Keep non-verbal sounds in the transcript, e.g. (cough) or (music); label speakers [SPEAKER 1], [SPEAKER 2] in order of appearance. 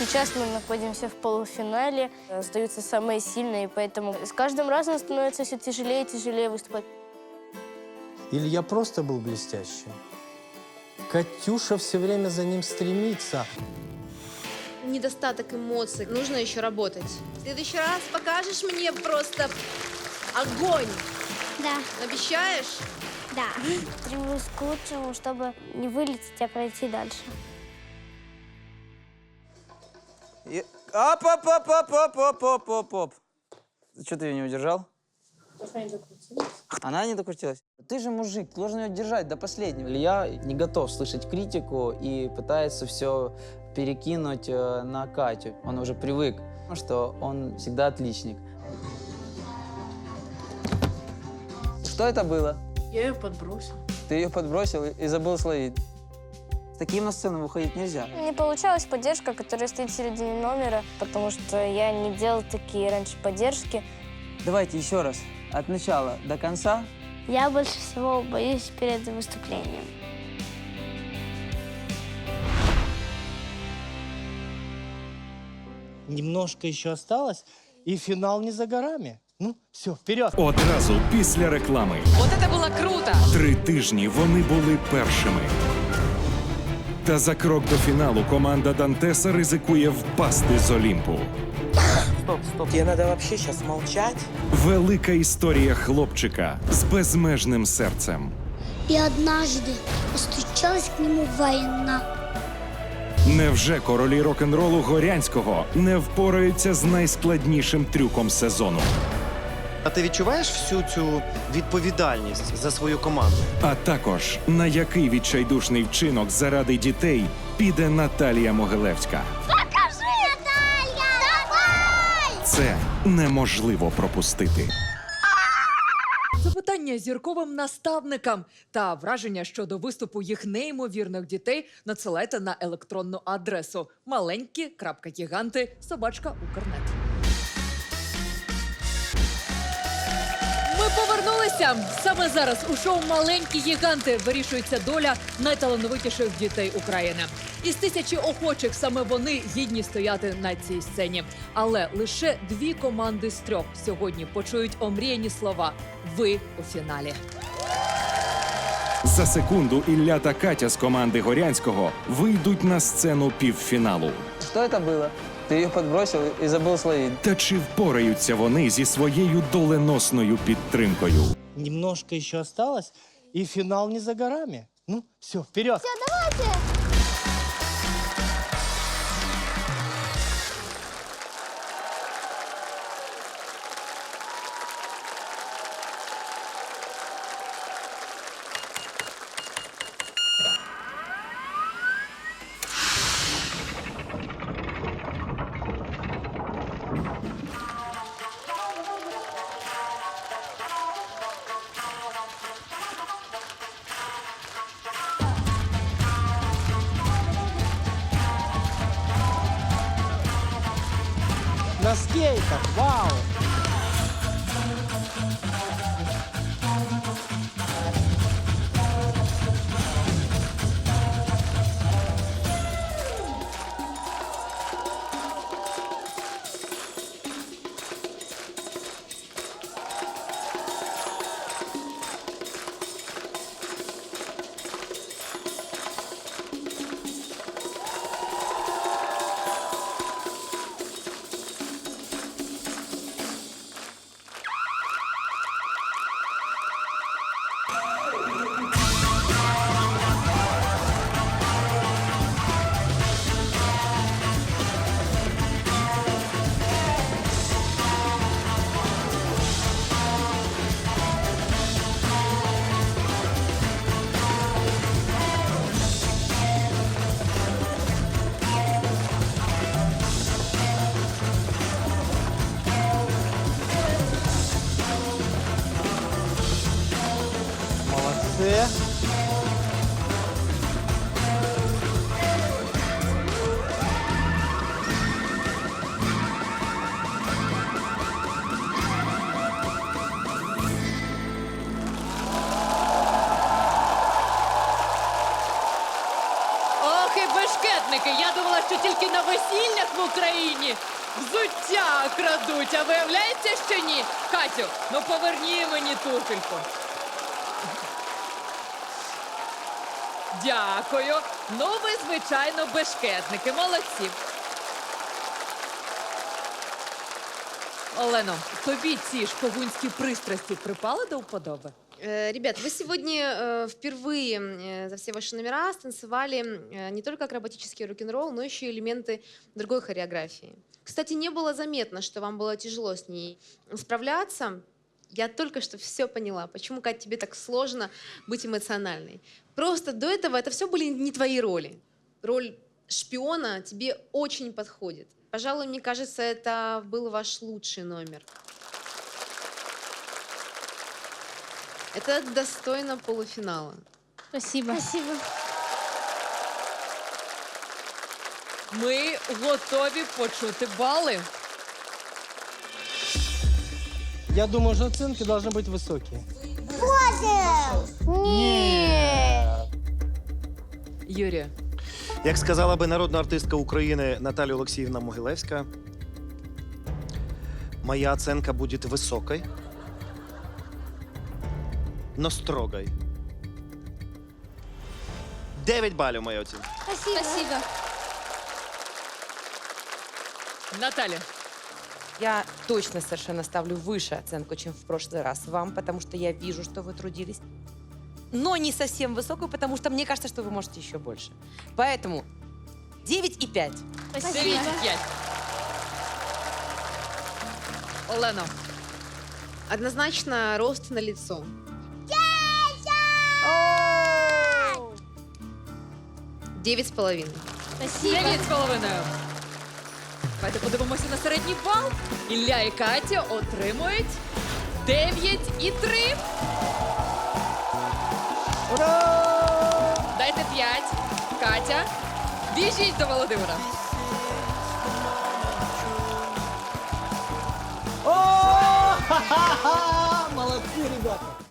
[SPEAKER 1] Сейчас мы находимся в полуфинале. Остаются самые сильные, поэтому с каждым разом становится все тяжелее и тяжелее выступать.
[SPEAKER 2] Или я просто был блестящим? Катюша все время за ним стремится.
[SPEAKER 3] Недостаток эмоций. Нужно еще работать. В следующий раз покажешь мне просто огонь.
[SPEAKER 4] Да,
[SPEAKER 3] Обещаешь?
[SPEAKER 4] да. (gasps) Стремлюсь к лучшему, чтобы не вылететь, а пройти дальше.
[SPEAKER 5] И... Оп, оп, оп, оп, оп, оп, оп, оп, оп. Что ты ее не удержал? Она не докрутилась. Ты же мужик, ты должен ее держать до последнего.
[SPEAKER 6] Илья не готов слышать критику и пытается все перекинуть э, на Катю. Он уже привык, что он всегда отличник. Что это было?
[SPEAKER 1] Я ее подбросил.
[SPEAKER 6] Ты ее подбросил и забыл словить. С таким на сцену выходить нельзя.
[SPEAKER 1] Не получалась поддержка, которая стоит в середине номера, потому что я не делал такие раньше поддержки.
[SPEAKER 6] Давайте еще раз. От начала до конца.
[SPEAKER 4] Я больше всего боюсь перед выступлением.
[SPEAKER 2] Немножко еще осталось, и финал не за горами. Ну, все, вперед!
[SPEAKER 7] Одразу після реклами.
[SPEAKER 8] Вот это было круто!
[SPEAKER 7] Три тижні вони були першими. Та за крок до фіналу команда Дантеса ризикує впасти з Олімпу.
[SPEAKER 5] Стоп, стоп. Тебе надо вообще сейчас молчать.
[SPEAKER 7] Велика історія хлопчика з безмежним серцем.
[SPEAKER 4] И однажды постучалась к нему война.
[SPEAKER 7] Невже королі рок-н-ролу Горянського не впораються з найскладнішим трюком сезону?
[SPEAKER 9] А ти відчуваєш всю цю відповідальність за свою команду?
[SPEAKER 7] А також на який відчайдушний вчинок заради дітей піде Наталія Могилевська.
[SPEAKER 4] Покажи, Наталья! Давай!
[SPEAKER 7] Це неможливо пропустити.
[SPEAKER 8] Запитання зірковим наставникам та враження щодо виступу їх неймовірних дітей надсилайте на електронну адресу маленькі.гіганти собачка Укрнет. Повернулися саме зараз. У шоу Маленькі гіганти вирішується доля найталановитіших дітей України. Із тисячі охочих саме вони гідні стояти на цій сцені. Але лише дві команди з трьох сьогодні почують омріяні слова. Ви у фіналі.
[SPEAKER 7] За секунду Ілля та Катя з команди Горянського вийдуть на сцену півфіналу.
[SPEAKER 6] Что это было? Ты ее подбросил и забыл словить.
[SPEAKER 7] Та чи впораються вони зі своєю доленосною підтримкою?
[SPEAKER 2] Немножко еще осталось, и финал не за горами. Ну, все, вперед! На скейтах, вау! you Все.
[SPEAKER 8] Ох, і бешкетники! Я думала, що тільки на весіллях в Україні взуття крадуть, а виявляється, що ні. Катю, ну поверні мені туфельку. Дякую. Ну, ви, звичайно, бешкетники. Молодці. Олено, тобі ці шпигунські пристрасті припали до вподоби?
[SPEAKER 3] Э, Ребят, вы сегодня э, впервые э, за все ваши номера станцевали э, не только акробатический рок-н-ролл, но еще и элементы другой хореографии. Кстати, не было заметно, что вам было тяжело с ней справляться. Я только что все поняла, почему, Кать, тебе так сложно быть эмоциональной. Просто до этого это все были не твои роли. Роль шпиона тебе очень подходит. Пожалуй, мне кажется, это был ваш лучший номер. Это достойно полуфинала.
[SPEAKER 1] Спасибо.
[SPEAKER 4] Спасибо.
[SPEAKER 8] Ми готові почути бали.
[SPEAKER 2] Я думаю, что оценки должны быть высокие.
[SPEAKER 4] Нет.
[SPEAKER 8] Юрія,
[SPEAKER 9] Як сказала би народна артистка України Наталія Олексіївна Могилевська, моя оценка буде високою, но строгой. 9 балів моя оцінка.
[SPEAKER 4] Спасибо.
[SPEAKER 8] Наталя.
[SPEAKER 10] Я точно совершенно ставлю выше оценку, чем в прошлый раз вам, потому что я вижу, что вы трудились. Но не совсем высокую, потому что мне кажется, что вы можете еще больше. Поэтому 9 и 5.
[SPEAKER 8] Дев'ять п'ять. Олено,
[SPEAKER 3] Однозначно рост на лицо. Девять с половиной.
[SPEAKER 8] дев'ять з половиною. Давайте подивимося на середній бал. Ілля і Катя отримують 9 і 3. Ура! Дайте 5. Катя, біжіть до Володимира.
[SPEAKER 2] Молодцы, ребята!